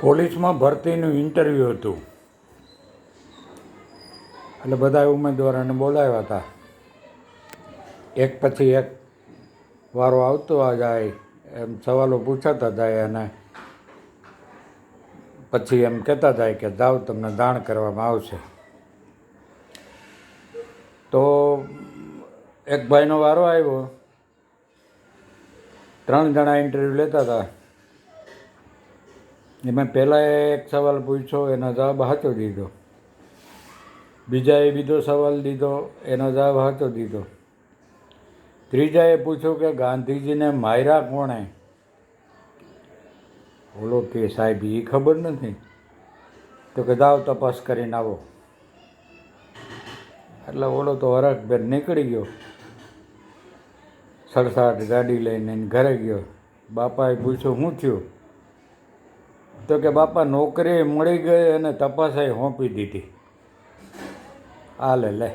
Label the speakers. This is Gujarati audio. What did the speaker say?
Speaker 1: પોલીસમાં ભરતીનું ઇન્ટરવ્યૂ હતું. એટલે બધા ઉમેદવારોને બોલાવ્યા હતા. એક પછી એક વારો આવતો જાય, એમ સવાલો પૂછાતા જાય અને પછી એમ કહેતા જાય કે જાઓ તમને દાણ કરવામાં આવશે. તો એક ભાઈનો વારો આવ્યો. ત્રણ જણા ઇન્ટરવ્યૂ લેતા હતા. એમાં પહેલાં એક સવાલ પૂછ્યો એનો જવાબ હાચો દીધો. બીજાએ બીજો સવાલ દીધો, એનો જવાબ હાચો દીધો. ત્રીજાએ પૂછ્યું કે ગાંધીજીને માર્યા કોણે? ઓલો કે સાહેબ એ ખબર નથી. તો કે જાઓ તપાસ કરીને આવો. એટલે ઓલો તો હરખભેર નીકળી ગયો. સડસાટ ગાડી લઈને ઘરે ગયો. બાપાએ પૂછ્યું, શું થયું? તો કે બાપા નોકરી મળી ગઈ અને તપાસાઈ સોંપી દીધી. હાલે લે.